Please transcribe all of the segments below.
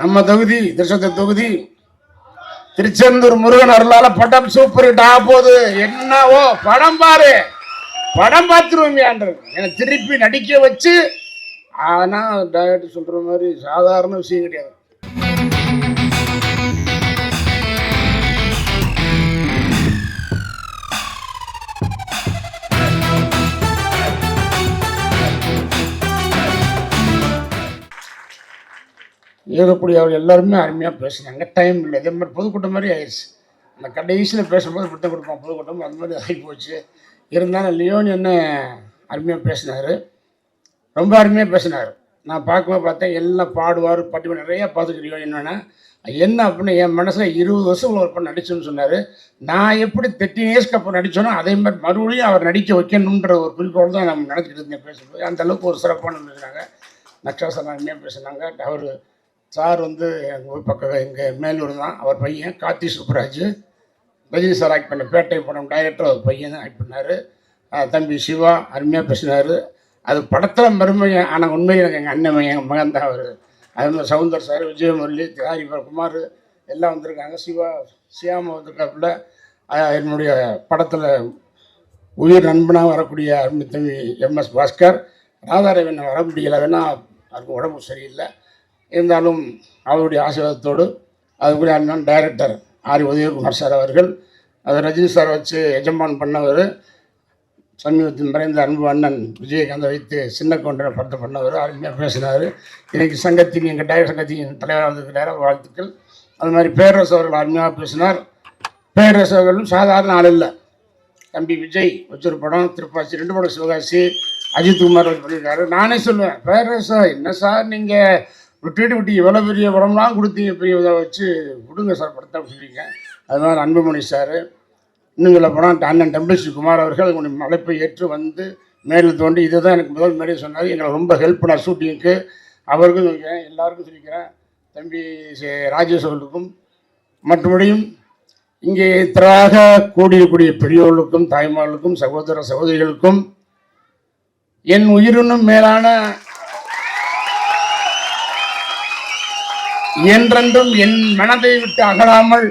நம்ம தொகுதி திருச்செந்தூர் தொகுதி திருச்செந்தூர் முருகன் அருளால படம் சூப்பர் ஹிட் ஆக போகுது. என்னவோ படம் பாரு. படம் பார்த்துருவோமியான்றது என்னை திருப்பி நடிக்க வச்சு ஆனா டயட்டு சொல்ற மாதிரி சாதாரண விஷயம் கிடையாது. ஏறக்கூடிய அவர் எல்லாருமே அருமையாக பேசினாங்க. டைம் இல்லை. இதே மாதிரி பொதுக்கூட்டம் மாதிரி ஆயிடுச்சு. அந்த கடைசியில் பேசும்போது விட்டு கொடுப்போம். பொதுக்கூட்டம் அது மாதிரி ஆகி போச்சு. இருந்தாலும் லியோன் என்ன அருமையாக பேசினார். ரொம்ப அருமையாக பேசினார். நான் பார்க்கும்போது பார்த்தேன் எல்லாம் பாடுவார் பட்டு நிறையா பார்த்துக்கிறோம் என்னென்னா என்ன அப்படின்னு என் மனசில் இருபது வருஷம் ஒரு பண்ண நடிச்சோன்னு சொன்னார். நான் எப்படி தேர்ட்டின் இயர்ஸ்க்கு அப்புறம் நடித்தோனோ அதே மாதிரி மறுபடியும் அவர் நடிக்க வைக்கணுன்ற ஒரு குறிக்கோள் தான் நம்ம நினச்சிட்டு இருந்தேன் பேசும்போது. அந்தளவுக்கு ஒரு சிறப்பான பேசுனாங்க நக்ஷாசன் அருமையாக பேசுனாங்க. அவர் சார் வந்து எங்கள் பக்கம் எங்கள் மேலூர் தான். அவர் பையன் கார்த்தி சுப்ராஜ். ரஜினி சார் ஆக்ட் பண்ண பேட்டை படம் டைரக்டர் அவர் பையன் தான் ஆக்ட் பண்ணார். தம்பி சிவா அருமையாக பேசினார். அது படத்தில் மருமையன் ஆனால் உண்மையில் எனக்கு எங்கள் அண்ணன் எங்கள் மகன் தான் அவர். அது மாதிரி சவுந்தர் சார் விஜயமுரளி தியாரி குமார் எல்லாம் வந்திருக்காங்க. சிவா சியாமா வந்திருக்காப்புல. என்னுடைய படத்தில் உயிர் நண்பனாக வரக்கூடிய அருமை தம்பி எம்எஸ் பாஸ்கர். ராதாரவன் வர முடியல வேணா அவருக்கு உடம்பு சரியில்லை. இருந்தாலும் அவருடைய ஆசீர்வாதத்தோடு அதுக்குரிய அண்ணன் டைரக்டர் ஆர். உதயகுமார் சார் அவர்கள் அது ரஜினி சார் வச்சு எஜமான் பண்ணவர் சமீபத்தில் மறைந்த அன்பு அண்ணன் விஜயகாந்தை வைத்து சின்ன கொண்ட படத்தை பண்ணவர் அருமையாக பேசினார். இன்றைக்கு சங்கத்தின் எங்கள் டைரக்டர் சங்கத்தின் தலைவராக இருக்கிறார் வாழ்த்துக்கள். அது மாதிரி பேரரசு அவர்கள் அருமையாக பேசினார். பேரரசு அவர்களும் சாதாரண ஆள் இல்லை. தம்பி விஜய் வச்சொரு படம் திருப்பாச்சி ரெண்டு படம் சிவகாசி அஜித்குமார் அவர் பண்ணியிருக்காரு. நானே சொல்லுவேன் பேரரசா என்ன சார் நீங்கள் விட்டுட்டு விட்டு இவ்வளோ பெரிய படம்லாம் கொடுத்து பெரிய இதை வச்சு கொடுங்க சார் படத்தை அப்படின்னு சொல்லியிருக்கேன் அது மாதிரி அன்புமணி சார் இன்னும் சொல்ல போனால் அண்ணன் டெம்பிள்ஸ்ரீ குமார் அவர்கள் கொஞ்சம் அழைப்பை ஏற்று வந்து மேலில் தோண்டி இதை தான் எனக்கு முதல் மேலே சொன்னார். எங்களை ரொம்ப ஹெல்ப் பண்ணார் ஷூட்டிங்க்கு அவருக்கும் சொல்லிக்கிறேன் எல்லாருக்கும் சொல்லிக்கிறேன். தம்பி சே- ராஜேஷ் அவர்களுக்கும். மற்றபடியும் இங்கே திராக கூடியிருக்கூடிய பெரியோர்களுக்கும் தாய்மார்களுக்கும் சகோதர சகோதரிகளுக்கும் என் உயிரினும் மேலான என்றென்றும் என் மனதை விட்டு அகலாமல்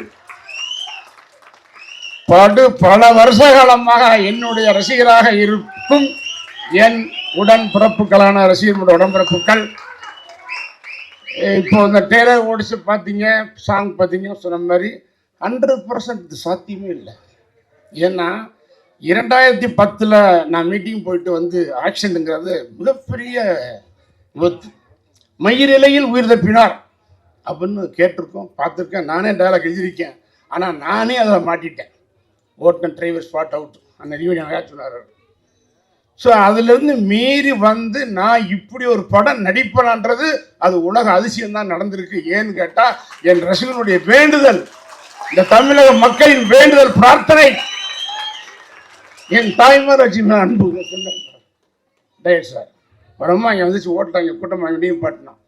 படு பல வருஷ காலமாக என்னுடைய ரசிகராக இருக்கும் என் உடன் பிறப்புகளான ரசிகர்களுடைய உடன்பிறப்புகள். இப்போ இந்த டெய்லர் ஓடிச்சு பார்த்தீங்க சாங் பார்த்தீங்க சொன்ன மாதிரி ஹண்ட்ரட் பர்சன்ட் சாத்தியமே இல்லை. ஏன்னா இரண்டாயிரத்தி பத்தில் நான் மீட்டிங் போயிட்டு வந்து ஆக்சிடென்ட்டுங்கிறது மிகப்பெரிய விபத்து. மயிரிலையில் உயிர் தப்பினார். அப்படின்னு கேட்டிருக்கோம் பார்த்துருக்கேன். நானே டைலாக் எழுதியிருக்கேன். ஆனால் நானே அதில் மாட்டிட்டேன். ஓட்டன் டிரைவர் ஸ்பாட் அவுட் அந்த ரிவ்யூ நிறையா சொன்னார். ஸோ அதுலேருந்து மீறி வந்து நான் இப்படி ஒரு படம் நடிப்பேனான்றது அது உலக அதிசயம் தான் நடந்திருக்கு. ஏன்னு கேட்டால் என் ரசிகனுடைய வேண்டுதல் இந்த தமிழக மக்களின் வேண்டுதல் பிரார்த்தனை. என் தாய்மார் வச்சு நான் அன்பு. சொன்னேன் டயட் சார் வரமா இங்கே வந்துச்சு ஓட்டலாம் கூட்டமாக வேண்டியும் பாட்டினான்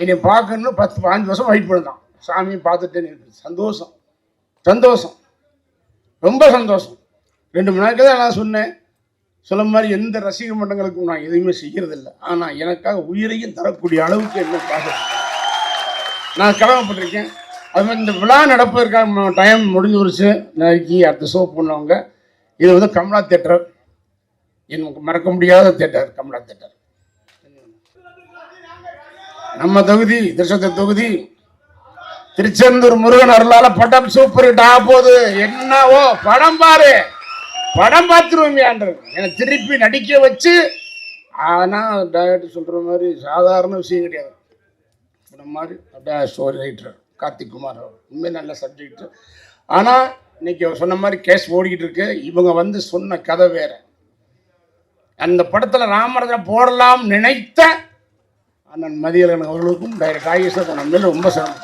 என்னை பார்க்கணும்னு பத்து பாஞ்சு வருஷம் வெயிட் பண்ணுதான் சாமியை பார்த்துட்டேன்னு இருக்கு சந்தோஷம். சந்தோஷம். ரொம்ப சந்தோஷம். ரெண்டு மணி நேரத்துக்கு தான் நான் சொன்னேன். சொல்ல மாதிரி எந்த ரசிக மன்றங்களுக்கும் நான் எதுவுமே செய்கிறதில்ல ஆனால் எனக்காக உயிரையும் தரக்கூடிய அளவுக்கு என்ன பார்க்குறேன் நான் கடமைப்பட்டிருக்கேன். அது மாதிரி இந்த விழா நடப்பதற்காக டைம் முடிஞ்சு வருச்சு நாளைக்கு அடுத்த ஷோ பண்ணவங்க இது வந்து கமலா தேட்டர் எனக்கு மறக்க முடியாத தேட்டர் கமலா தேட்டர் நம்ம தொகுதி திருச்செந்தூர் தொகுதி திருச்செந்தூர் முருகன் அருளால படம் சூப்பர் ஹிட் ஆக போகுது. என்னவோ படம் பாரு. படம் பார்த்துருவோமியான்றது என்னை திருப்பி நடிக்க வச்சு ஆனால் டயட் சொல்கிற மாதிரி சாதாரண விஷயம் கிடையாது. இந்த மாதிரி அப்படியே ஸ்டோரி ரைட்டர் கார்த்திக் குமார் அவர். உண்மை நல்ல சப்ஜெக்ட் ஆனால் இன்னைக்கு அவர் சொன்ன மாதிரி கேஸ் ஓடிக்கிட்டு இருக்கு. இவங்க வந்து சொன்ன கதை வேற. அந்த படத்தில் ராமரத்தில் போடலாம் நினைத்த அண்ணன் மதியலன் அவர்களுக்கும் டைரக்டர் ஆகிய நம்ம ரொம்ப சிரமம்.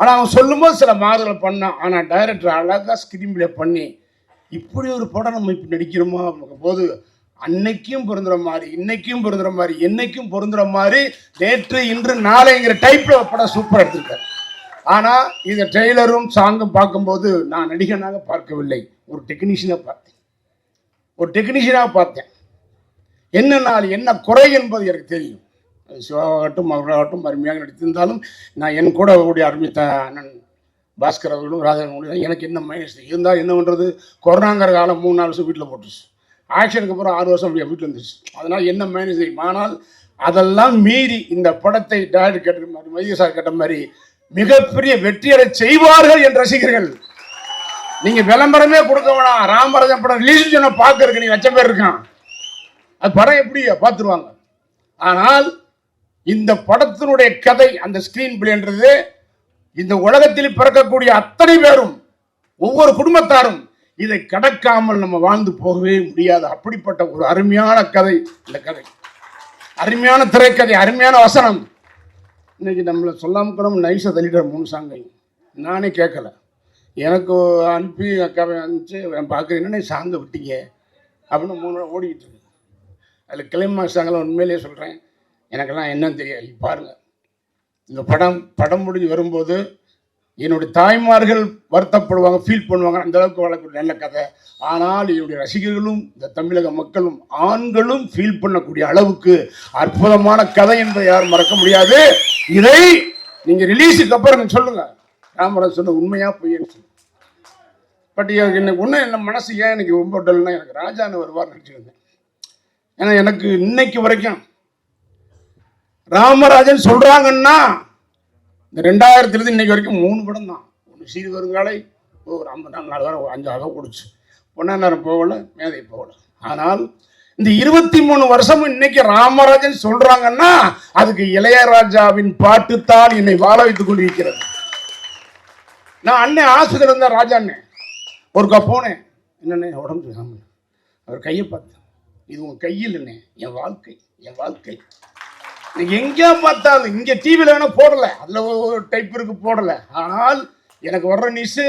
ஆனால் அவன் சொல்லும்போது சில மாறுதலை பண்ணான். ஆனால் டைரக்டர் அழகாக ஸ்க்ரீன் பிளே பண்ணி இப்படி ஒரு படம் நம்ம இப்போ நடிக்கிறோமா போது அன்னைக்கும் பொருந்துற மாதிரி இன்னைக்கும் பொருந்துற மாதிரி என்னைக்கும் பொருந்துற மாதிரி நேற்று இன்று நாளைங்கிற டைப்பில் படம் சூப்பராக எடுத்திருக்காரு. ஆனால் இந்த ட்ரெய்லரும் சாங்கும் பார்க்கும்போது நான் நடிகனாக பார்க்கவில்லை. ஒரு டெக்னீஷியனாக பார்த்தேன். ஒரு டெக்னீஷியனாக பார்த்தேன். என்ன நாள் என்ன குறை என்பது எனக்கு தெரியும். சிவாவாகட்டும் அவர்களாகட்டும் அருமையாக நடித்திருந்தாலும் நான் என் கூட அவருடைய அருமைத்த அண்ணன் பாஸ்கர் அவர்களும் ராஜன் எனக்கு என்ன மைனஸ் இருந்தால் என்ன பண்ணுறது கொரோனாங்கிற காலம் மூணு நாலு வருஷம் வீட்டில் போட்டுச்சு ஆக்ஷனுக்கு அப்புறம் ஆறு வருஷம் அப்படியே வீட்டில் இருந்துச்சு அதனால் என்ன மைனஸ் ஆனால் அதெல்லாம் மீறி இந்த படத்தை டாக்டர் கேட்ட மாதிரி மைய சார் கேட்ட மாதிரி மிகப்பெரிய வெற்றியடை செய்வார்கள் என் ரசிகர்கள். நீங்கள் விளம்பரமே கொடுக்க வேணாம். ராமராஜன் படம் ரிலீஸ் சொன்ன பார்க்கறதுக்கு நீங்கள் லட்சம் பேர் இருக்கான். அது படம் எப்படி பார்த்துருவாங்க. ஆனால் இந்த படத்தினுடைய கதை அந்த ஸ்கிரீன் பிளேன்றது இந்த உலகத்தில் பிறக்கக்கூடிய அத்தனை பேரும் ஒவ்வொரு குடும்பத்தாரும் இதை கடக்காமல் நம்ம வாழ்ந்து போகவே முடியாது. அப்படிப்பட்ட ஒரு அருமையான கதை இந்த கதை. அருமையான திரைக்கதை அருமையான வசனம். இன்னைக்கு நம்மளை சொல்லாமல் கூட நைஸாக தள்ளிடுற மூணு சாங்கை நானே கேட்கல. எனக்கு அனுப்பி அக்காவை அனுப்பிச்சு பார்க்குறேன். என்ன சாங்கை விட்டீங்க? அப்படின்னு மூணு ஓடிக்கிட்டு இருக்கு. அதில் கிளைமா சாங்கெல்லாம் உண்மையிலேயே சொல்கிறேன் எனக்கெல்லாம் என்னன்னு தெரியாது. பாருங்கள் இந்த படம் படம் முடிஞ்சு வரும்போது என்னுடைய தாய்மார்கள் வருத்தப்படுவாங்க ஃபீல் பண்ணுவாங்க. அந்த அளவுக்கு வளர்க்கக்கூடிய நல்ல கதை. ஆனால் என்னுடைய ரசிகர்களும் இந்த தமிழக மக்களும் ஆண்களும் ஃபீல் பண்ணக்கூடிய அளவுக்கு அற்புதமான கதை என்பதை யாரும் மறக்க முடியாது. இதை நீங்க ரிலீஸுக்கு அப்புறம் சொல்லுங்க. ராமராஜ் சொன்ன உண்மையா பொய்யன்னு சொல்லு. பட் எனக்கு ஒன்றும் என்ன மனசு ஏன் எனக்கு ரொம்ப டல்னா எனக்கு ராஜான்னு வருவார் நினச்சிருந்தேன். ஏன்னா எனக்கு இன்னைக்கு வரைக்கும் ராமராஜன் சொல்றாங்கன்னா இந்த ரெண்டாயிரத்துலேருந்து இன்னைக்கு வரைக்கும் மூணு படம் தான். ஒன்று சீர் வருங்காலை ஒரு ஐம்பது நாலு வாரம் அஞ்சு ஆக கொடுச்சு பொண்ணா நேரம் போகல மேதை போகல. ஆனால் இந்த இருபத்தி மூணு வருஷமும் இன்னைக்கு ராமராஜன் சொல்றாங்கன்னா அதுக்கு இளையராஜாவின் பாட்டுத்தான் என்னை வாழ வைத்துக் கொண்டிருக்கிறது. நான் அண்ணன் ஆஸ்பத்திரி இருந்தேன் ராஜா அண்ணன் ஒருக்கா போனேன். என்னண்ணே உடம்பு அவர் கையை பார்த்தேன் இது உன் கையில் என்ன என் வாழ்க்கை என் வாழ்க்கை. எங்க பார்த்தாலும் இங்கே டிவியில் வேணால் போடலை. அதில் ஒரு டைப் இருக்கு போடலை. ஆனால் எனக்கு வர்ற நியூஸு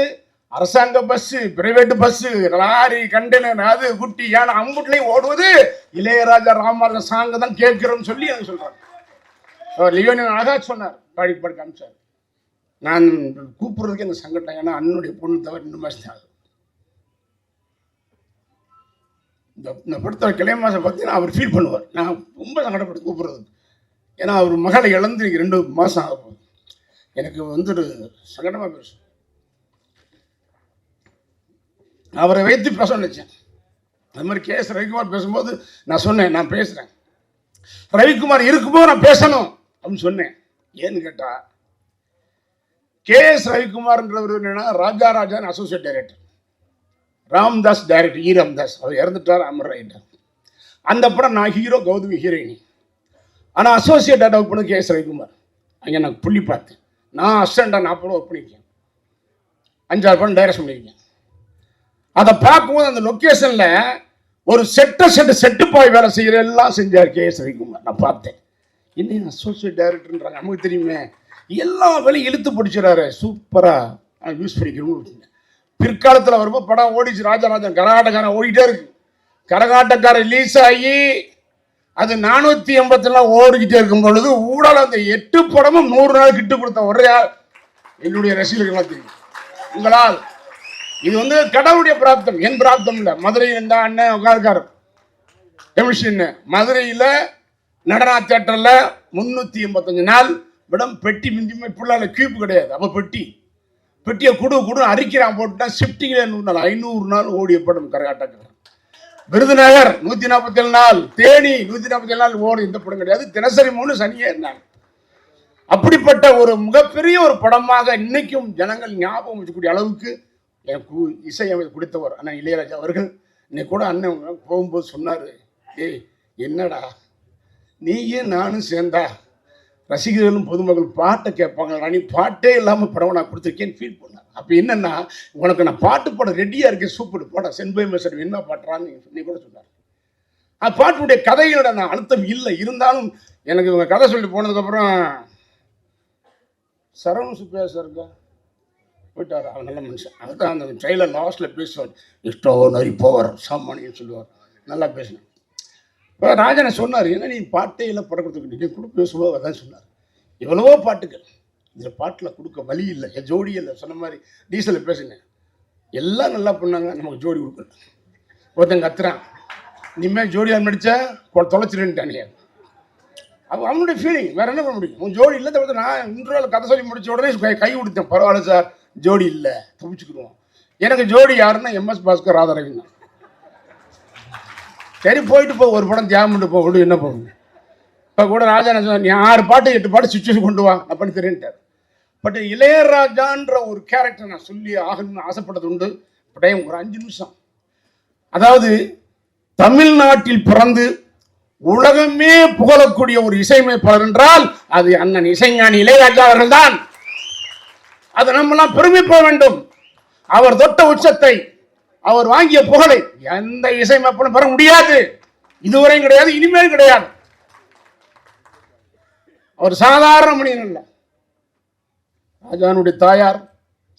அரசாங்க bus private bus lorry container அது குட்டி யானை அம்புட்லையும் ஓடுவது இளையராஜா ராமராஜன் சாங்கை தான் கேட்குறோம்னு சொல்லி எனக்கு சொல்கிறாங்க அவர் லியோனியன் அழகா சொன்னார் பாடி காமிச்சார். நான் கூப்பிட்றதுக்கு எனக்கு சங்கடம் ஏன்னா அண்ணனுடைய பொண்ணு தவிர ரெண்டு மாதம் ஆகுது இந்த இந்த படத்தை கிளைமாசம் பார்த்தீங்கன்னா அவர் ஃபீல் பண்ணுவார். நான் ரொம்ப சங்கடப்பட்டு கூப்பிட்றதுக்கு. ஏன்னா அவர் மகளை இழந்து ரெண்டு மாதம் ஆக போகுது. எனக்கு வந்து ஒரு சங்கடமாக பேசும் அவரை வைத்து பேச நினைச்சேன். அது மாதிரி கே எஸ் ரவிக்குமார் பேசும்போது நான் சொன்னேன் நான் பேசுகிறேன் ரவிக்குமார் இருக்கும்போது நான் பேசணும் அப்படின்னு சொன்னேன். ஏன்னு கேட்டா கே எஸ் ரவிக்குமார்ன்றவர் என்னன்னா Raja ராஜான் associate director Ramdas director E Ramdas. அவர் இறந்துட்டார் அமர் ரைட்டர் அந்த படம் நான் ஹீரோ கௌதமி ஹீரோயினி ஆனால் அசோசியேட் ஒர்க் பண்ணது கே எஸ் ரவிக்குமார். அங்கே நான் புள்ளி பார்த்தேன். நான் அசிஸ்டண்டாக நாற்பது ஒர்க் பண்ணியிருக்கேன் அஞ்சாறு படம் டைரக்ஷன் பண்ணியிருக்கேன் அதை பார்க்கும்போது அந்த லொக்கேஷனில் ஒரு செட்ட செட்டு செட்டு பாய் வேலை செய்கிற எல்லாம் செஞ்சார் கே எஸ் ரவிக்குமார். நான் பார்த்தேன். என்ன அசோசியேட் டைரக்டர்ன்றாங்க நமக்கு தெரியுமே. எல்லா வேலையும் இழுத்து பிடிச்சிடாரு சூப்பராக யூஸ் பண்ணிக்கணும்னு பிற்காலத்தில் வரும்போது படம் ஓடிச்சு ராஜராஜன் கரகாட்டக்காரன் ஓடிட்டே இருக்கு. கரகாட்டக்காரன் ரிலீஸ் ஆகி அது நானூற்றி எண்பத்தெல்லாம் ஓடிக்கிட்டே இருக்கும் பொழுது ஊடால அந்த எட்டு படமும் நூறு நாள் கிட்டு கொடுத்த ஒரே ஆள் என்னுடைய ரசிகர்களாக தெரியும். உங்களால். இது வந்து கடவுளுடைய பிராப்தம். என் பிராப்தம் இல்லை. மதுரையில் இருந்தா அண்ணன் உட்காருக்காரு கமிஷன் மதுரையில் நடனா தேட்டரில் முந்நூற்றி எண்பத்தஞ்சு நாள் விடம் பெட்டி மிஞ்சுமே பிள்ளால கியூப் கிடையாது. அப்போ பெட்டி. பெட்டியை கொடு கொடு அரிக்கிறான் போட்டுட்டா ஷிஃப்டிங்கில் நூறு நாள் ஐநூறு நாள் ஓடிய படம் கரகாட்டக்காரன். விருதுநகர் நூற்றி நாற்பத்தி ஏழு நாள் தேனி நூற்றி நாற்பத்தி ஏழு நாள் ஓடும் இந்த படம் கிடையாது. தினசரி மூணு சனியே இருந்தாங்க. அப்படிப்பட்ட ஒரு மிகப்பெரிய ஒரு படமாக இன்னைக்கும் ஜனங்கள் ஞாபகம் வச்சுக்கூடிய அளவுக்கு எனக்கு இசையமை கொடுத்தவர் அண்ணன் இளையராஜா அவர்கள். இன்னைக்கு கூட அண்ணன் போகும்போது சொன்னார் ஏய் என்னடா? நீயும் நானும் சேர்ந்தா ரசிகர்களும் பொதுமக்கள் பாட்டை கேட்பாங்க. ராணி பாட்டே இல்லாமல் படம் நான் கொடுத்துருக்கேன்னு ஃபீல் பண்ணேன் அப்போ என்னென்னா உனக்கு நான் பாட்டு பாட ரெடியாக இருக்கேன் சூப்பர் பாட சென்பை மெசர் என்ன பாட்டுறான்னு சொல்லி கூட சொன்னார். அந்த பாட்டுடைய கதையோட நான் அழுத்தம் இல்லை. இருந்தாலும் எனக்கு இவங்க கதை சொல்லி போனதுக்கப்புறம் சரவண சுப்பையா சார் போயிட்டார். அவன் நல்ல மனுஷன். அதுதான் அந்த ட்ரெயிலர் லாஸ்ட்டில் பேசுவார். இஷ்டோ நரி போவார் சாமானியம் சொல்லுவார். நல்லா பேசினேன் இப்போ ராஜனை சொன்னார் என்ன நீ பாட்டே இல்லை படம் கொடுத்துருக்கீங்க நீ கூட பேசும்போது அதான் சொன்னார். எவ்வளவோ பாட்டுகள். இந்த பாட்டில் கொடுக்க வழி இல்லை. என் ஜோடி இல்லை சொன்ன மாதிரி டீசலில் பேசுங்க. எல்லாம் நல்லா பண்ணாங்க நமக்கு ஜோடி கொடுக்கல. ஒருத்தன் கத்துறான். இனிமேல் ஜோடியார் நடித்தா தொலைச்சிருன்ட்டானியா அவன் அவனுடைய ஃபீலிங் வேற என்ன பண்ண முடியும்? உன் ஜோடி இல்லை தவிர்த்து நான் இன்ட்ரோவில் கதை சொல்லி முடிச்ச உடனே கை கை கொடுத்தேன். பரவாயில்ல சார் ஜோடி இல்லை. தப்பிச்சுக்கிடுவோம். எனக்கு ஜோடி யாருன்னா எம்எஸ் பாஸ்கர் ராதாரவின் தான் சரி போயிட்டு போ. ஒரு படம் தியாகம் பண்ணிட்டு போ. விடு என்ன போகுது இப்போ கூட ராஜா நீ ஆறு பாட்டு எட்டு பாட்டு சுச்சுவேஷன் கொண்டு வா அப்படின்னு தெரியுன்ட்டார் பட் இளையராஜான்ற ஒரு கேரக்டர் நான் சொல்லி ஆகணும்னு ஆசைப்பட்டது உண்டு. பட் ஒரு அஞ்சு நிமிஷம். அதாவது தமிழ்நாட்டில் பிறந்து உலகமே புகழக்கூடிய ஒரு இசையமைப்பாளர் என்றால் அது அண்ணன் இசைஞானி இளையராஜா அவர்கள் தான் அதை நம்மலாம் பெருமைப்பட வேண்டும். அவர் தொட்ட உச்சத்தை அவர் வாங்கிய புகழை எந்த இசையமைப்பிலும் பெற முடியாது. இதுவரையும் கிடையாது இனிமேல் கிடையாது. அவர் சாதாரண மனிதன் இல்ல ராஜானுடைய தாயார்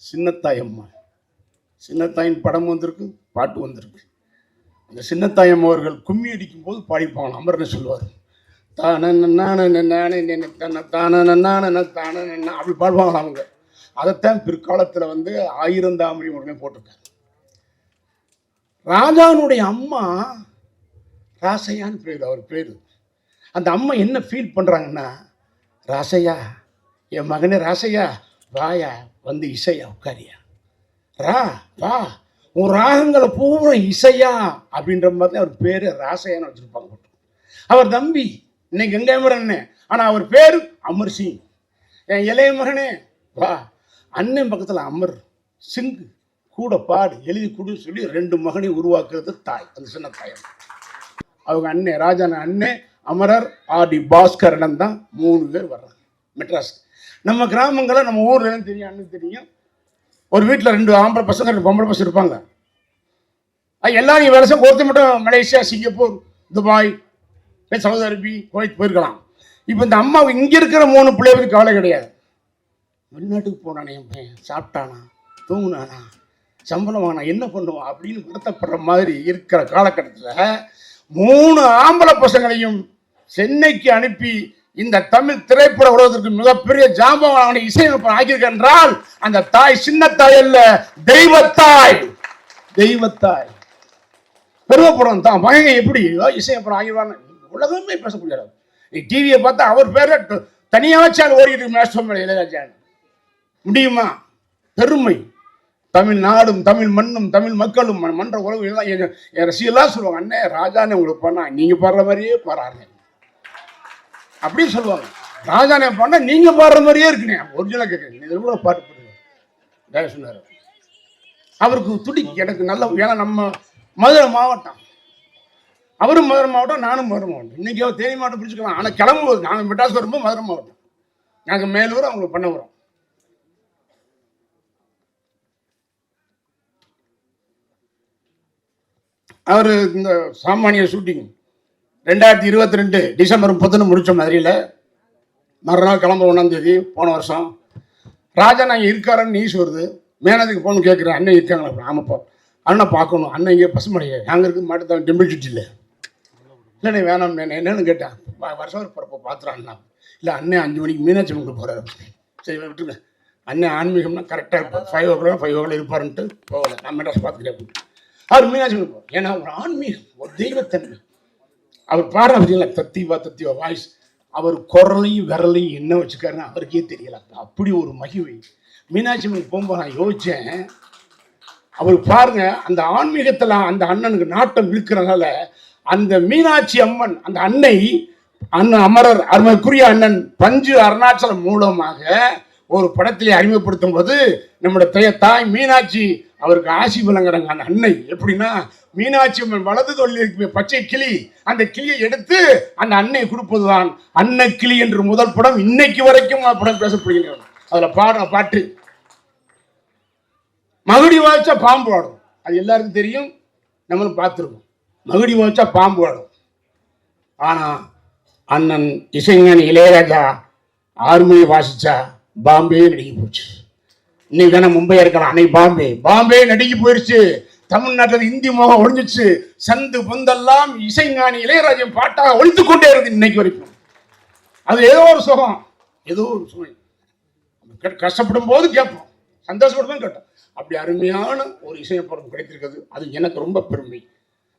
சின்னத்தாய் அம்மா. சின்னத்தாயின் படம் வந்திருக்கு பாட்டு வந்திருக்கு. அந்த சின்னத்தாயம் அவர்கள் கும்மி அடிக்கும் போது பாடிப்பாங்க அமர்னு சொல்லுவார். தான தான தான அப்படி பாடுவாங்களா அவங்க அதைத்தான் பிற்காலத்தில் வந்து ஆயிரம் தாமரை உடனே போட்டிருக்காரு ராஜானுடைய அம்மா ராசையான்னு பேர் அவர் பேர். அந்த அம்மா என்ன ஃபீல் பண்ணுறாங்கன்னா ராசையா என் மகனே ராசையா வாயா வந்து இசையா உட்காரியா. ரா வா உன் ராகங்களை பூரா இசையா அப்படின்ற மாதிரி அவர் பேர் ராசையான்னு வச்சுருப்பாங்க அவர் தம்பி இன்னைக்கு எங்கேமரன்னு ஆனால் அவர் பேர் அமர் சிங். என் இளைய மகனே வா அண்ணன் பக்கத்தில் அமர் சிங்கு. கூட பாடு எழுதி கொடு சொல்லி ரெண்டு மகனை உருவாக்குறது தாய். அந்த சின்ன தாயம் அவங்க அண்ணன் ராஜான அண்ணன் அமரர் ஆடி பாஸ்கரன் தான் மூணு பேர் வர்றாங்க. மெட்ராஸ். நம்ம கிராமங்களில் நம்ம ஊர்ல தெரியும் அண்ணன் தெரியும். ஒரு வீட்டில் ரெண்டு ஆம்பளை பசங்க ரெண்டு பொம்பளை பசங்க இருப்பாங்க. அது எல்லாரும் வேலை ஒருத்தர் மட்டும் Malaysia Singapore Dubai Saudi Arabia Kuwait போயிருக்கலாம். இப்போ இந்த அம்மா இங்கே இருக்கிற மூணு பிள்ளைகளுக்கு கவலை கிடையாது. வெளிநாட்டுக்கு போனானே என் பையன் சாப்பிட்டானா தூங்குனானா? சம்பளம் வாங்கினா என்ன பண்ணுவோம் அப்படின்னு வருத்தப்படுற மாதிரி இருக்கிற காலகட்டத்தில் மூணு ஆம்பளை பசங்களையும் சென்னைக்கு அனுப்பி இந்த தமிழ் திரைப்பட உலகத்திற்கு மிகப்பெரிய ஜாம்பவான இசையமைப்பு ஆகியிருக்க என்றால் அந்த தாய் சின்ன தாய் அல்ல தெய்வத்தாய். தெய்வத்தாய். பெருமைப்படும் தான். மகங்க எப்படி? இசையமைப்பு ஆகிடுவாங்க உலகமே பேசக்கூடிய அளவு. டிவியை பார்த்தா அவர் பேர தனியாக சேனல் ஓடிட்டு மேஸ்டர் மேலே இளையராஜான் முடியுமா? பெருமை. தமிழ்நாடும் தமிழ் மண்ணும் தமிழ் மக்களும் ம- மன்ற உலகம் எல்லாம் என் ரசிகெல்லாம் சொல்லுவாங்க அண்ணே ராஜானே உங்களுக்கு பண்ணா நீங்கள் பாடுற மாதிரியே பாடுறாங்க அப்படின்னு சொல்லுவாங்க. ராஜானே பண்ணா நீங்கள் பாடுற மாதிரியே இருக்குனே. ஒரிஜினலாக கேட்குறேன் இதில் கூட பாட்டு போடுங்க சொன்னார். அவருக்கு துடி எனக்கு நல்ல ஏன்னா நம்ம மதுரை மாவட்டம். அவரும் மதுரை மாவட்டம் நானும் மதுரை மாவட்டம். இன்றைக்கி அவர் தேனி மாவட்டம் பிடிச்சிக்கலாம். ஆனால் கிளம்பும்போது நாங்கள் மெட்ராஸ் வரும்போது மதுரை மாவட்டம். நாங்கள் மேலூர் அவங்களுக்கு பண்ண வரோம். அவர் இந்த சாமானிய ஷூட்டிங் ரெண்டாயிரத்தி இருபத்தி ரெண்டு டிசம்பர் முப்பத்தொன்று முடித்த மதுரையில் மறுநாள் கிளம்ப ஒன்றாந்தேதி போன வருஷம். ராஜா நாங்கள் இருக்காருன்னு நியூஸ் வருது. மேனதுக்கு போகணும் கேட்குறேன் அண்ணன் இருக்காங்களா? ஆமாப்பா அண்ணன் பார்க்கணும். அண்ணன் இங்கே பசுமடையே நாங்கள் இருக்கு மாட்டு டெம்பிள் சுட்டியில் இல்லைண்ணே வேணாம் என்னன்னு கேட்டேன் வருஷம் ஒரு பிறப்ப பார்த்துறான் அண்ணா இல்லை அண்ணன் அஞ்சு மணிக்கு மீனாட்சி அம்மனுக்கு போகிறாரு சரி விட்டுருங்க. அண்ணன் ஆன்மீகம்னா கரெக்டாக இருப்பார். Five o'clock five o'clock இருப்பாருன்ட்டு போகலை. நான் மெட்ராஸ் பார்த்துக்கிறேன் அவர் மீனாட்சி ஏன்னா ஒரு ஆன்மீகம் ஒரு தெய்வத்தன்மை. அவர் பாடுற பார்த்தீங்களா தத்திவா தத்திவா வாய்ஸ். அவர் குரலையும் விரலையும் என்ன வச்சுக்காருன்னு அவருக்கே தெரியல. அப்படி ஒரு மகிமை. மீனாட்சி அம்மன் போகும்போது நான் யோசித்தேன் அவர் பாருங்க அந்த ஆன்மீகத்தில் அந்த அண்ணனுக்கு நாட்டம் இருக்கிறனால அந்த மீனாட்சி அம்மன் அந்த அன்னை அண்ணன் அமரர் அருமைக்குரிய அண்ணன் பஞ்சு அருணாச்சலம் மூலமாக ஒரு படத்திலே அறிமுகப்படுத்தும் போது நம்முடைய தாய் மீனாட்சி அவருக்கு ஆசி வழங்குறாங்க அந்த அன்னை எப்படின்னா மீனாட்சி அம்மன் வலது தொழில் இருக்கிற பச்சை கிளி அந்த கிளியை எடுத்து அந்த அன்னை கொடுப்பதுதான் அன்ன கிளி என்று முதல் படம் இன்னைக்கு வரைக்கும் படம் பேசப்படுகிறது. அதுல பாடுற பாட்டு. மகுடி வாய்ச்சா பாம்பு ஆடும். அது எல்லாருக்கும் தெரியும். நம்மளும் பார்த்துருக்கோம். மகுடி வாய்ச்சா பாம்பு ஆடும். ஆனா அண்ணன் இசைஞன் இளையராஜா ஆறுமொழி வாசிச்சா பாம்பே நடிக்க போச்சு. இன்னைக்கு தானே மும்பை இருக்கலாம் அன்னைக்கு பாம்பே. பாம்பே நடுங்கி போயிருச்சு. தமிழ்நாட்டில் இந்தி மோகம் ஒழிஞ்சிச்சு. சந்து பொந்தெல்லாம் இசைஞானி இளையராஜன் பாட்டாக ஒழித்து கொண்டே இருந்து இன்னைக்கு வரைக்கும். அது ஏதோ ஒரு சுகம். ஏதோ ஒரு சுகம் கஷ்டப்படும் போது கேட்போம். சந்தோஷப்படும் கேட்டோம் அப்படி அருமையான ஒரு இசையப்படம் கிடைத்திருக்குது அது எனக்கு ரொம்ப பெருமை.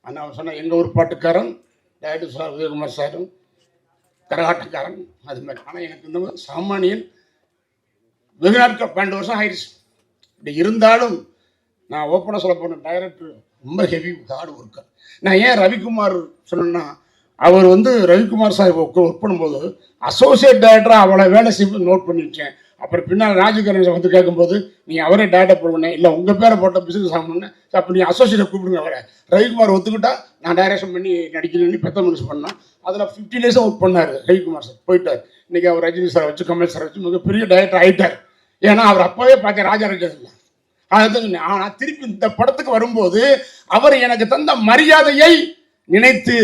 ஆனால் அவன் சொன்ன எங்கள் ஊர் பாட்டுக்காரன் டேரக்டர் சார் உதயகுமார் சாரும் கரகாட்டக்காரன் அது மாதிரி. ஆனால் எனக்கு இந்த மாதிரி சாமானியன் வெகு நாட்கள் பன்னெண்டு வருஷம் ஆயிடுச்சு. இப்படி இருந்தாலும் நான் ஓப்பனாக சொல்ல போன டைரக்டர் ரொம்ப ஹெவி ஹார்ட் ஒர்க்கர் நான் ஏன் ரவிக்குமார் சொன்னேன்னா அவர் வந்து ரவிக்குமார் சார் ஒர்க் ஒர்க் பண்ணும்போது அசோசியேட் டைரக்டராக அவளை வேலை செய்ய நோட் பண்ணிட்டேன். அப்புறம் பின்னால் ராஜகரன் வந்து கேட்கும்போது நீ அவரே டேட்டா போடுவேன் இல்லை உங்கள் பேரை போட்ட பிசினஸ் ஆகணும்னு அப்போ நீ அசோசியேட்டை கூப்பிடுங்க அவரை. ரவிக்குமார் ஒத்துக்கிட்டா நான் டைரக்ஷன் பண்ணி நடிக்கணும்னு பெத்த மனுஷன் பண்ணோம் அதில் ஃபிஃப்டி டேஸும் ஒர்க் பண்ணார் ரவிக்குமார் சார். போயிட்டார். இன்றைக்கி அவர் ரஜினி சார் வச்சு கமல் சார் வச்சு மிகப்பெரிய டைரக்டர் ஆகிட்டார் ஏன்னா அவர் அப்போவே பார்க்க ராஜராஜன் இல்லை. அதான் சொன்னேன். ஆனால் திருப்பி இந்த படத்துக்கு வரும்போது அவர் எனக்கு தந்த மரியாதையை நினைத்து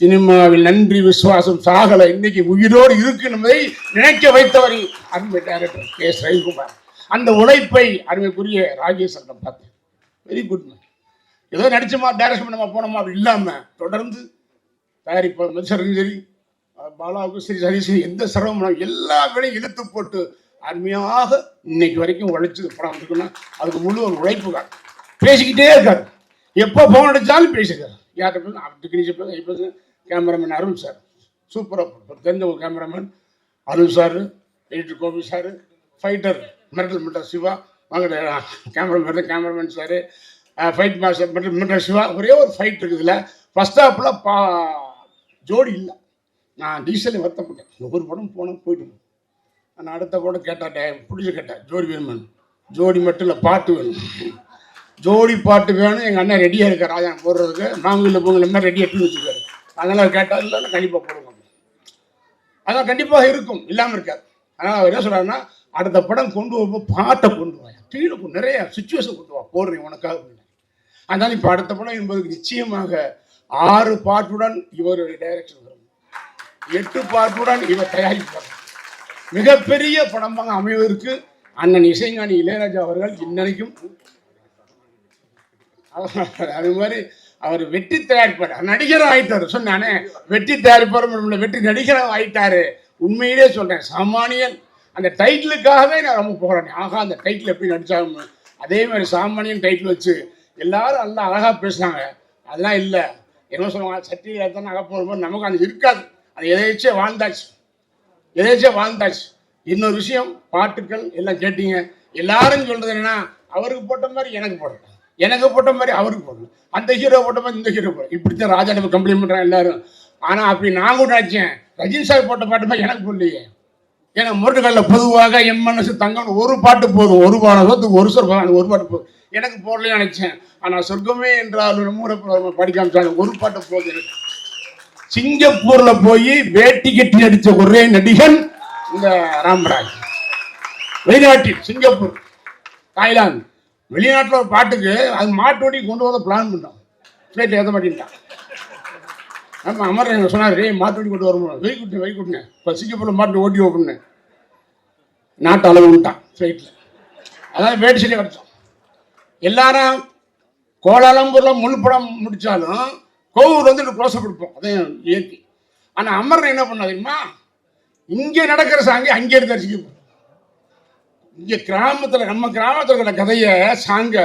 சினிமாவில் நன்றி விசுவாசம் சாகலை இன்னைக்கு உயிரோடு இருக்கு என்பதை நினைக்க வைத்தவர் அருமை டைரக்டர் கே. எஸ் அந்த உழைப்பை அருமைக்குரிய ராஜேஸ்வரன் பார்த்தேன். வெரி குட் மேன் ஏதோ நடிச்சோமா டைரக்ஷன் பண்ணமா போனோமா அப்படி இல்லாம தொடர்ந்து தயாரிப்பாளர் மதிசரும் சரி பாலாவுக்கும் சரி சரி சரி எந்த சிரமம் எல்லா வேலையும் இழுத்து போட்டு அருமையாக இன்னைக்கு வரைக்கும் உழைச்சது படம் இருக்குன்னா அதுக்கு முழு ஒரு உழைப்பு தான். பேசிக்கிட்டே இருக்காரு. எப்போ ஃபோன் அடித்தாலும் பேசிக்கிறார். யார்கிட்ட பேச அப்படி பேச இப்போ கேமராமேன் அருண் சார் சூப்பராக தெரிஞ்ச ஒரு cameraman Arun sir editor Gopi sir fighter மிரட்டல் மிட்டர் சிவா. வாங்க cameraman cameraman sir fight master மிரட்டல் மிட்டர் சிவா. ஒரே ஒரு ஃபைட் இருக்குதுல்ல ஃபஸ்ட் ஹாப்பில் பா ஜோடி இல்லை. நான் டீசல் வருத்தப்பட்டேன். ஒவ்வொரு படம் போனால் போயிட்டு நான் அடுத்த கூட கேட்டாட்டேன் பிடிச்சி கேட்டேன் ஜோடி வேணும் ஜோடி மட்டும் இல்லை பாட்டு வேணும். ஜோடி பாட்டு வேணும் எங்கள் அண்ணன் ரெடியாக இருக்கார் ராஜா போடுறதுக்கு. மாங்குள்ள பொங்கல் மாதிரி ரெடியாக எடுத்து வச்சுருக்காரு. அதனால் கேட்டால் இல்லைன்னா கண்டிப்பாக போடுவோம் அதான் கண்டிப்பாக இருக்கும் இல்லாமல் இருக்காது. அதனால் அவர் என்ன சொல்கிறாருன்னா அடுத்த படம் கொண்டு வரும்போது பாட்டை கொண்டு வா கீழே நிறைய சுச்சுவேஷன் கொண்டு வா போடுறேன் உனக்காக அதனால் இப்போ அடுத்த படம் என்பதுக்கு நிச்சயமாக ஆறு பாட்டுடன் இவருடைய டைரக்ஷன் வரும். எட்டு பாட்டுடன் இவர் தயாரிப்பார். மிகப்பெரிய படமாக அமைவதற்கு அண்ணன் இசைஞானி இளையராஜா அவர்கள் இன்னைக்கும் அது மாதிரி அவர் வெற்றி தயாரிப்பார். நடிகரும் ஆயிட்டாரு. சொன்னானே வெற்றி தயாரிப்பார் வெற்றி நடிகரும் ஆயிட்டாரு. உண்மையிலே சொல்றேன் சாமானியன் அந்த டைட்டிலுக்காகவே நான் ரொம்ப போகிறேன் ஆகா அந்த டைட்டில் எப்படி நடிச்சாங்க அதே மாதிரி சாமானியன் டைட்டில் வச்சு எல்லாரும் நல்லா அழகாக பேசுனாங்க. அதெல்லாம் இல்லை. என்ன சொல்லுவாங்க? சட்டியில் எடுத்தானே அகப்போகிற போது நமக்கு அது இருக்காது. அது எதாச்சும் வாழ்ந்தாச்சு. எதாச்சும் வாழ்ந்தாச்சு. இன்னொரு விஷயம் பாட்டுக்கள் எல்லாம் கேட்டீங்க. எல்லாரும் சொல்றது என்னன்னா அவருக்கு போட்ட மாதிரி எனக்கு போடணும். எனக்கு போட்ட மாதிரி அவருக்கு போடணும். அந்த ஹீரோ போட்ட மாதிரி இந்த ஹீரோ போடணும். இப்படித்தான் ராஜா நம்ம கம்ப்ளைண்ட் பண்றாங்க எல்லாரும். ஆனா அப்படி நான் கூட நினைச்சேன் ரஜினி சார் போட்ட பாட்டு மாதிரி எனக்கு போடலையே. ஏன்னா முருட்டுகளில் பொதுவாக என் மனசு தங்கம் ஒரு பாட்டு போதும். ஒரு பாடத்துக்கு ஒரு சொல் ஒரு பாட்டு போதும். எனக்கு போடலைன்னு நினைச்சேன். ஆனா சொர்க்கமே என்றால் மூட படிக்காமச்சாலும் ஒரு பாட்டு போதும் எனக்கு. சிங்கப்பூர்ல போய் வேட்டி கட்டி நடித்த ஒரே நடிகன் இந்த ராமராஜ். வெளிநாட்டில் சிங்கப்பூர் தாய்லாந்து. வெளிநாட்டில் ஒரு பாட்டுக்கு அது மாட்டோடி கொண்டு வர பிளான் பண்ணோம் ஃப்ளைட் ஏற்ற மாட்டேன்ட்டான். ஆமாம் அமர் என்ன சொன்னார்? ரே மாட்டோடி கொண்டு வரணும் வெய் குட்டினேன் வெய் குட்டினேன் இப்போ சிங்கப்பூரில் மாட்டு ஓட்டி ஓப்பண்ணேன் நாட்டு அளவு விட்டான் ஃப்ளைட்டில் அதான் வேட்டி சொல்லி கிடச்சோம் எல்லாரும் கோலாலம்பூரில் முழுப்படம் முடித்தாலும் கோவூர் வந்து க்ளோஸப் கொடுப்போம். அதையும் இயற்கை. ஆனால் அமர் என்ன பண்ணா தெரியுமா? இங்கே நடக்கிற சாங்கை அங்கே எடுத்து சிங்கப்பூர் இங்கே கிராமத்தில் நம்ம கிராமத்தில் இருக்கிற கதையை சாங்க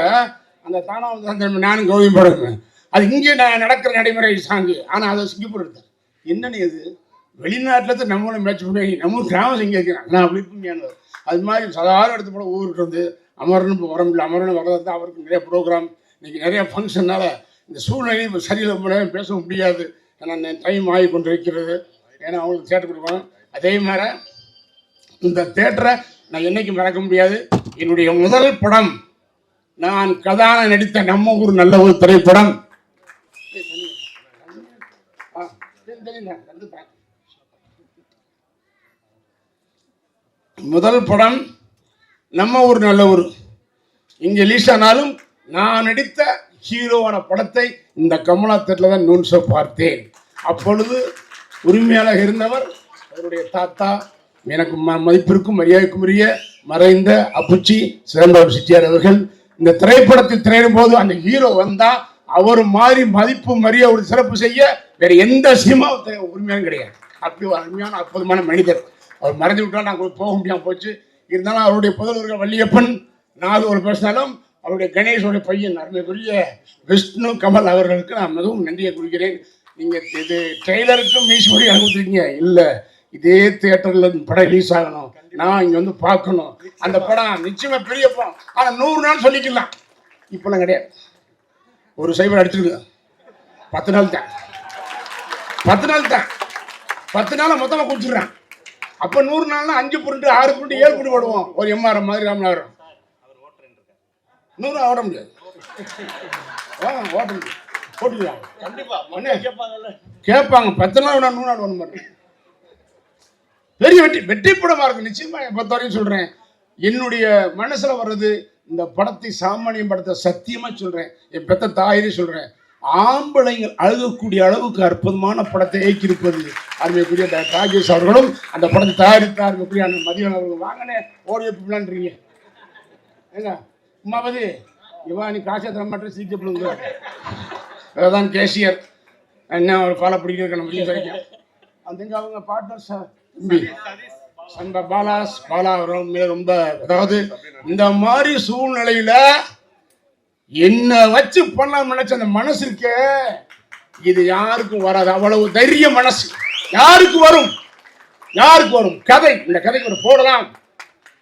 அந்த தானா வந்து நானும் கௌதமி படம் அது இங்கே ந- நடக்கிற நடைமுறை சாங்கு. ஆனால் அதை சிங்கப்பூர் எடுத்தார். என்னன்னு இது வெளிநாட்டில் நம்மளும் மேட்ச் பண்ணி நம்ம கிராமம் இங்கே இருக்கிறான் நான் அப்படி உண்மையானவர். அது மாதிரி சாதாரண இடத்து போல ஊருக்கு வந்து அமரன் இப்போ வர முடியல. அமரன் வர்றது தான் அவருக்கு நிறைய ப்ரோக்ராம் இன்னைக்கு நிறைய ஃபங்க்ஷன்னால இந்த சூழ்நிலை இப்போ சரியில்லை போல பேச முடியாது. ஏன்னா டைம் ஆகி கொண்டிருக்கிறது. ஏன்னா அவங்களுக்கு தேட்டர் கொடுக்கணும். அதே மாதிரி இந்த தேட்டரை நான் என்றைக்கும் மறக்க முடியாது. என்னுடைய முதல் படம் நான் கதான நடித்த நம்ம ஊர் நல்ல ஒரு திரைப்படம். ஆ, முதல் படம் நம்ம ஊர் நல்ல ஊர். இங்கே ரிலீஸ் ஆனாலும் நான் நடித்த ஹீரோவான படத்தை இந்த கமலா தேட்டில் தான் நூன்ஸை பார்த்தேன். அப்பொழுது உரிமையாளர் இருந்தவர் அவருடைய தாத்தா எனக்கு ம மதிப்பிற்கும் மரியாதைக்குரிய உரிய மறைந்த அப்புச்சி சிதம்பரம் செட்டியார் அவர்கள் இந்த திரைப்படத்தில் திரையிடும் போது அந்த ஹீரோ வந்தால் அவர் மாதிரி மதிப்பு மரியாதை ஒரு சிறப்பு செய்ய வேற எந்த சினிமா உரிமையான கிடையாது. அப்படி ஒரு அருமையான அற்புதமான மனிதர். அவர் மறைந்து விட்டால் நாங்கள் போக முடியாமல் போச்சு. இருந்தாலும் அவருடைய புதல்வர்கள் வள்ளியப்பன் நாலு ஒரு பேசினாலும் அவருடைய கணேஷோட பையன் அருமைக்குரிய விஷ்ணு கமல் அவர்களுக்கு நான் மிகவும் நன்றியை குறிக்கிறேன் நீங்கள் இது ட்ரெய்லருக்கும் மீசுபடி அனுப்பிச்சிருக்கீங்க. இல்லை இதே தியேட்டரில் படம் ரிலீஸ் ஆகணும். நான் இங்கே வந்து பார்க்கணும். அந்த படம் நிச்சயமா பெரிய படம். ஆனால் நூறு நாள் சொல்லிக்கலாம். இப்போலாம் கிடையாது. ஒரு சைபர் அடிச்சிருக்கு பத்து நாள் தான். பத்து நாள் தான். பத்து நாளை மொத்தமாக குடிச்சிடுறான். அப்போ நூறு நாள்னா அஞ்சு புருண்டு ஆறு புருண்டு ஏழு புருண்டு போடுவோம். ஒரு எம்ஆர்எம் மாதிரி ராமநாதரம் நூறு ஓட முடியாது. ஆ ஓட்ட. முடியும் போட்டுக்கலாம் கேட்பாங்க. பத்து நாள் வேணா நூறு நாள் ஒன்று மாதிரி பெரிய வெற்றி வெற்றி படமா இருக்கு நிச்சயமா என்னை பொறுத்த வரையும் சொல்றேன். என்னுடைய மனசுல வர்றது இந்த படத்தை சாமானியம் படத்தை சத்தியமா சொல்றேன். என் பெத்த தாயிரே சொல்றேன். ஆம்பளைங்கள் அழுகக்கூடிய அளவுக்கு அற்புதமான படத்தை இயக்கியிருப்பது அருமைக்குரிய ராஜேஷ் அவர்களும் அந்த படத்தை தயாரித்த அருமைக்குரிய மதியம் அவர்கள் வாங்கினே ஓடி வைப்பிலான்றீங்க ஏங்க? உமாபதி இவா நீ காசை தர மாட்டேன் சீக்கிரம் அதுதான் கேஷியர் என்ன ஒரு பாலை பிடிக்கிறது நம்ம வெளியே அந்த இங்கே அவங்க பார்ட்னர் சார் தம்பி. அந்த பாலாஸ் பாலா அவர்கள் ரொம்ப அதாவது இந்த மாதிரி சூழ்நிலையில என்ன வச்சு பண்ணலாம் நினைச்ச அந்த மனசு இருக்கே இது யாருக்கும் வராது. அவ்வளவு தைரிய மனசு. யாருக்கு வரும்? யாருக்கு வரும்? கதை. இந்த கதைக்கு ஒரு போடலாம்.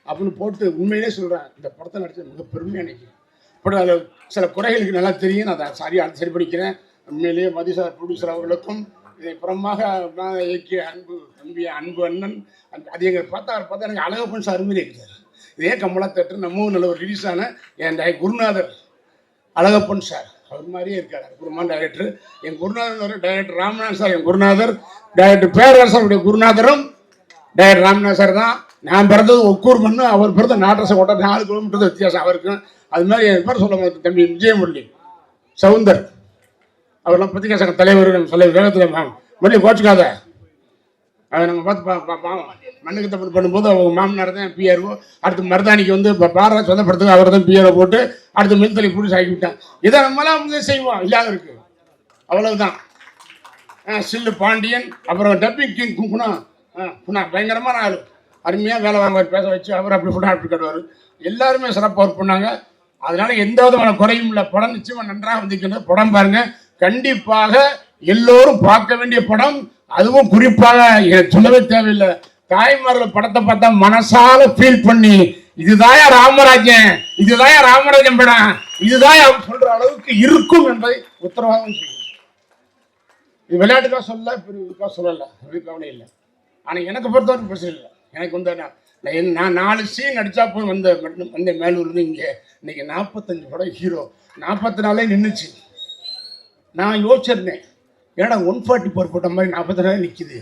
அப்படின்னு போட்டு உண்மையிலே சொல்கிறேன் இந்த படத்தை நடிச்சது மிக பெருமையாக நினைக்கிறேன். படம் அதில் சில குறைகளுக்கு நல்லா தெரியும். நான் அதை சரியாக சரி பண்ணிக்கிறேன். உண்மையிலேயே மதி சார் ப்ரொடியூசர் அவர்களுக்கும் இதை புறமாக நான் இயக்கிய அன்பு தம்பிய அன்பு அண்ணன் அந்த- அது எங்களை பார்த்தா அவர் பார்த்தா எனக்கு அழகப்பன் சார் மாதிரி இருக்கிறார் இதே கமலா தேட்டர் நம்ம நல்ல ஒரு ரிலீஸ் ஆன என் குருநாதர் அழகப்பன் சார். அவர் மாதிரியே இருக்கார். குருமான் டைரக்டர் என் குருநாதர் டைரக்டர் ராமநாதன் சார் என் குருநாதர் டைரக்டர் பேரரசருடைய குருநாதரும் டாக்டர் ராமநாத் சார் தான். நான் பிறந்தது ஒக்கூர் மண்ணு அவர் பிறந்த நாட்டரச கோட்டை. நாலு கிலோமீட்டர் வித்தியாசம் அவருக்கும் அது மாதிரி என் பேர் சொல்ல முடியாது தம்பி விஜயமுரளி. சவுந்தர். அவரெல்லாம் பத்திரிகை சங்க தலைவர் நம்ம சொல்ல வேகத்தில் மல்லி கோச்சுக்காத. அதை நம்ம பார்த்து பா பா- பாவம். மண்ணுக்கு தப்பு பண்ணும்போது அவங்க மாமனார் தான் பிஆர்ஓ அடுத்து மருதாணிக்கு வந்து இப்போ பாரத சொந்தப்படுத்துக்கு அவர் தான் பிஆர்ஓ போட்டு அடுத்து மின்தலை பிடிச்சி ஆக்கி விட்டான். இதை நம்மளாம் அவங்க செய்வோம் இல்லாத இருக்கு அவ்வளவுதான் சில்லு பாண்டியன் அப்புறம் டப்பிங் கிங் குணா ஆ பயங்கரமான ஆள். அருமையாக வேலை வாங்குவார் பேச வச்சு அவர் அப்படி ஃபுட்டாக அப்படி கட்டுவார். எல்லாருமே சிறப்பாக ஒர்க் பண்ணாங்க. அதனால எந்த விதமான குறையும் இல்லை. படம் நிச்சயமாக நன்றாக வந்திருக்கின்றது. படம் பாருங்க. கண்டிப்பாக எல்லோரும் பார்க்க வேண்டிய படம். அதுவும் குறிப்பாக சொல்லவே தேவையில்லை. தாய்மார்கள் படத்தை பார்த்தா மனசால ஃபீல் பண்ணி இதுதான் ராமராஜன் இதுதான் ராமராஜன் படம். இதுதான் அவர் சொல்ற அளவுக்கு இருக்கும் என்பதை உத்தரவாதம் செய்யும். இது விளையாட்டுக்காக சொல்ல பெரியதுக்காக சொல்லல. அது கவலை இல்லை. ஆனால் எனக்கு பொறுத்தவரைக்கும் பிரச்சனை இல்லை. எனக்கு வந்து நான் நான் நான் நாலு சீன் நடித்தா போய் வந்த மட்டும் வந்த மேலூர்லேருந்து இங்கே. இன்றைக்கி நாற்பத்தஞ்சு படம் ஹீரோ நாற்பத்தி நாளே நின்றுச்சு நான் யோசிச்சிருந்தேன். ஏடா ஒன் ஃபார்ட்டி ஃபோர் போட்ட மாதிரி நாற்பத்தி நாளே நிற்கிது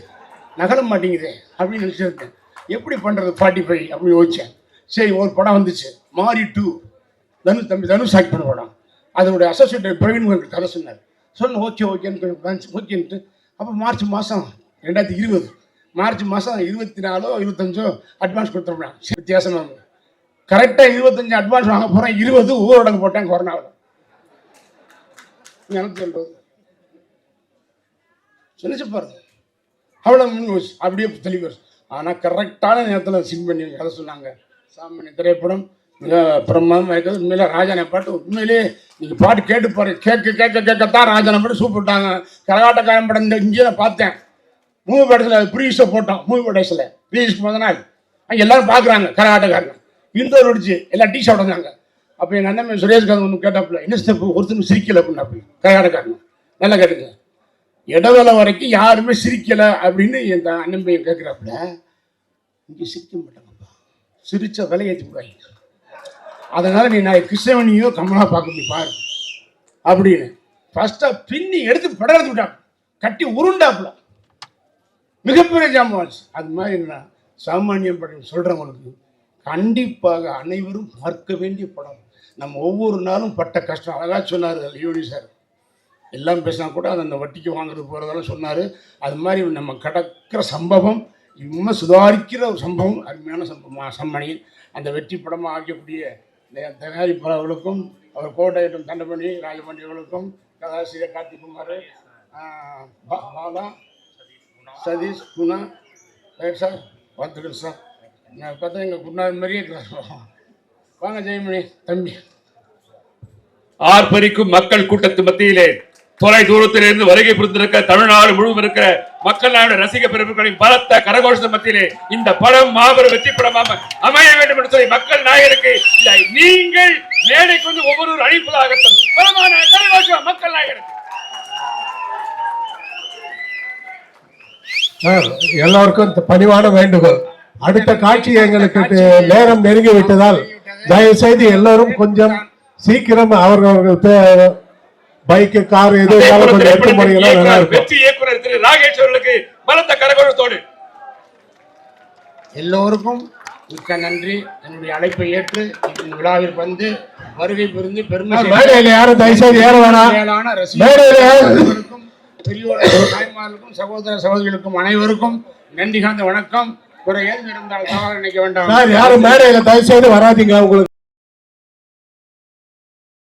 நகர மாட்டேங்குது அப்படின்னு நினச்சிருந்தேன். எப்படி பண்ணுறது ஃபார்ட்டி ஃபைவ் அப்படின்னு யோசித்தேன் சரி ஒரு படம் வந்துச்சு. மாரி டூ தனு தம்பி தனுஷ் ஆக்ட் பண்ண படம். அதனுடைய அசோசியேட் பிரவீன் உங்களுக்கு கதை சொன்னார். சொன்ன ஓகே ஓகேன்னு ஓகேன்ட்டு. அப்போ மார்ச் மாதம் ரெண்டாயிரத்தி இருபது. மார்ச் மாதம் இருபத்தி நாலோ இருபத்தஞ்சோ அட்வான்ஸ் கொடுத்துருப்பேன். வித்தியாசமாக கரெக்டாக இருபத்தஞ்சு அட்வான்ஸ் வாங்க போகிறேன் இருபது ஊரடங்கு போட்டேன் கொரோனாவில் எனக்கு சொல்றது. சொல்லிச்சு பாருங்க அவ்வளோ முடிஞ்சு அப்படியே தெளிவு ஆனால் கரெக்டான நேரத்தில் சிங் பண்ணி கதை சொன்னாங்க. சாமானிய திரைப்படம் மிக பிரமாதமாக இருக்குது. உண்மையிலே ராஜானை பாட்டு உண்மையிலேயே நீங்கள் பாட்டு கேட்டு பாரு. கேட்க கேட்க கேட்கத்தான் ராஜானை பாட்டு சூப்பிட்டாங்க கரகாட்டக்காரன் படம் இந்த இங்கே நான் பார்த்தேன். மூவி படத்தில் ப்ரீஸை போட்டோம் மூவி படத்தில். ப்ரீஸ்க்கு முத நாள் அங்கே எல்லாரும் பார்க்குறாங்க கரகாட்டக்காரங்க. இன்டோர் அடிச்சு எல்லாம் டீ வந்தாங்க. அப்போ எங்கள் அண்ணன் சுரேஷ்காந்த் ஒன்று கேட்டாப்புல என்ன ஸ்டெப் ஒருத்தரும் சிரிக்கல அப்படின்னாப்புல கரகாட்டக்காரங்க. நல்லா கேட்டுங்க. இடவேளை வரைக்கும் யாருமே சிரிக்கலை அப்படின்னு என் அண்ணன் பையன் கேட்குறாப்புல இங்கே சிரிக்க மாட்டாங்கப்பா. சிரிச்ச விலை ஏற்றி விடுவாங்க அதனால் நீ நான் கிருஷ்ணவனியோ கமலா பார்க்க முடியும் பாரு. அப்படின்னு. ஃபஸ்ட்டாக பின்னி எடுத்து படம் எடுத்து விட்டான் கட்டி உருண்டாப்புல. மிகப்பெரிய ஜாமான் அது மாதிரி என்ன? சாமானியம் படம் சொல்கிறவங்களுக்கு கண்டிப்பாக அனைவரும் பார்க்க வேண்டிய படம். நம்ம ஒவ்வொரு நாளும் பட்ட கஷ்டம். அழகாக சொன்னார் லியோனி சார். எல்லாம் பேசினா கூட அது அந்த வட்டிக்கு வாங்குறது போகிறதெல்லாம் சொன்னார். அது மாதிரி நம்ம கடக்கிற சம்பவம் இன்னும் சுதாரிக்கிற ஒரு சம்பவம் அருமையான சம்பவம். சம்மணியில் அந்த வெற்றி படமாக ஆக்கக்கூடிய இந்த தயாரிப்பாளர்களுக்கும் அவர் கோட்டையிட்டும் தண்டபணி ராஜமணி கதாசிரியர் கார்த்திகுமார் பாலா சதீஷ் குணா. Right sir. பார்த்துக்கிறேன் சார். நான் பார்த்தா எங்கள் குருநாதர் மாதிரியே வாங்க ஜெயமணி தம்பி. ஆர்ப்பரிக்கும் மக்கள் கூட்டத்து மத்தியிலே தொலை தூரத்திலிருந்து வருகை புரிந்திருக்க தமிழ்நாடு முழுவதும் இருக்கிற மக்கள் நாடு ரசிக பெருமக்களின் பலத்த கரகோஷ மத்தியிலே இந்த படம் மாபெரும் வெற்றி படமாக அமைய வேண்டும் என்று சொல்லி மக்கள் நாயகருக்கு நீங்கள் மேடைக்கு வந்து ஒவ்வொரு அழைப்பதாகட்டும் மக்கள் நாயகருக்கு. எல்லோருக்கும் இந்த பணிவான வேண்டுகோள். அடுத்த காட்சி எங்களுக்கு நேரம் நெருங்கி விட்டதால் தயவு செய்து எல்லோரும் கொஞ்சம் சீக்கிரம் அவர்கள் பைக்கு கார் எது கொஞ்சம் திரைப்படத்தின் போனீங்கன்னா நல்லா இருக்கும் வெற்றி இயக்குனர் திரு ராகேஷ் அவர்களுக்கு பலத்த கரகோஷத்தோடு எல்லோருக்கும் மிக்க நன்றி. என்னுடைய அழைப்பை ஏற்று இந்த விழாவிற்கு வந்து வருகை புரிந்து பெருமை யாரும் தயவு செய்து ஏற வேணாம். மேடையில யாரும் ரசிகர்களுக்கும் பெரியோர்களுக்கும் தாய்மார்களுக்கும் சகோதர சகோதரிகளுக்கும் அனைவருக்கும் நன்றி காந்த வணக்கம். குறை ஏதும் இருந்தால் தவறு நினைக்க வேண்டாம். யாரும் மேடையில தயவு செய்து வராதீங்க. உங்களுக்கு